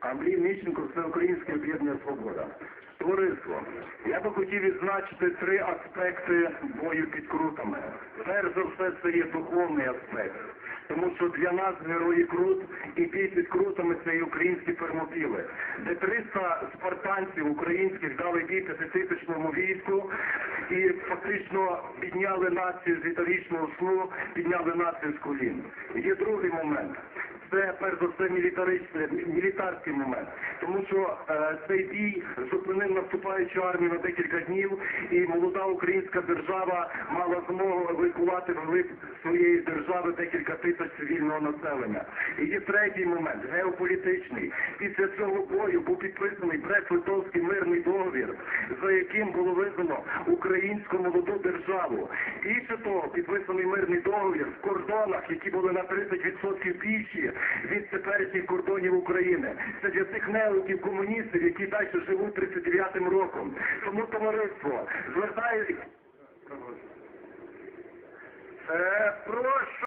Андрій Міщенко, Всеукраїнське об'єднання Свобода. Товариство, я би хотів відзначити три аспекти бою під крутами. Перш за все, це є духовний аспект. Тому що для нас герої крут і бій під крутами це і українські фермопіли, де 300 спартанців українських дали бій п'ятитисячному війську і фактично підняли націю з літарічного сну, підняли націю з колін. Є другий момент. Це перш за все мілітаристичний, мілітарський момент, тому що е, цей бій зупинив наступаючу армію на декілька днів, і молода українська держава мала змогу евакувати вглиб своєї держави декілька тисяч цивільного населення. І є третій момент геополітичний. Після цього бою був підписаний Брест-Литовський мирний договір, за яким було визнано українську молоду державу. Більше того, підписаний мирний договір в кордонах, які були на 30% більші від теперішніх кордонів України. Це для тих неоків комуністів, які далі живуть 39-м роком. Тому товариство звертаюся. Е, прошу.